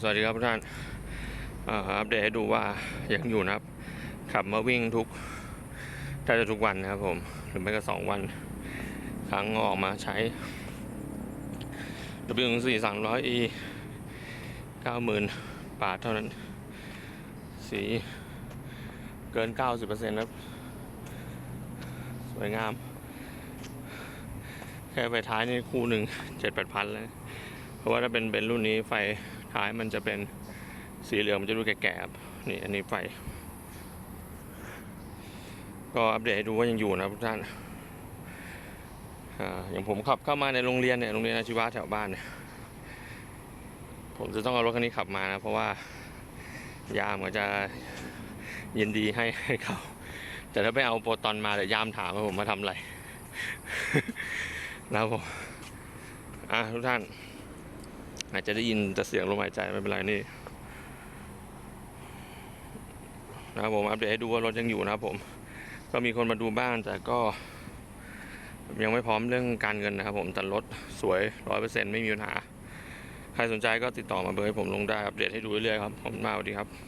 สวัสดีครับทุกท่านอัปเดตให้ดูว่ายังอยู่นะครับ ขับมาวิ่งทุกแทบจะทุกวันนะครับผมหรือไม่ก็สองวัน ครั้งออกมาใช้ W 1 4 3 0 0 E 90,000บาทเท่านั้น สีเกิน90%ครับ สวยงาม แค่ไฟท้ายนี่คู่หนึ่งเจ็ดแปดพันเลย เพราะว่าถ้าเป็นเบนซ์รุ่นนี้ไฟ ท้ายมันจะเป็นสีเหลืองมันจะดูแก่ๆครับนี่อันนี้ไฟก็อัปเดตให้ดูว่ายังอยู่นะครับทุกท่านอย่างผมขับเข้ามาในโรงเรียนเนี่ยโรงเรียนอาชีวะแถวบ้านเนี่ยผมจะต้องเอารถคันนี้ขับมานะ เพราะว่ายามก็จะยินดีให้ให้เขา แต่ถ้าไปเอาโปรตอนมาเดี๋ยวยามถามว่าผมมาทำอะไรนะครับผมอะทุกท่าน อาจจะได้ยินแต่เสียงลมหายใจไม่เป็นไรนี่นะครับผมอัปเดตให้ดูว่ารถยังอยู่นะครับผม ก็มีคนมาดูบ้านแต่ก็ ยังไม่พร้อมเรื่องการเงินนะครับผมแต่รถสวยร้อยเปอร์เซ็นต์ไม่มีปัญหา ใครสนใจก็ติดต่อมาเบอร์ให้ผมลงได้อัปเดตให้ดูเรื่อยๆครับผมมาสวัสดีครับ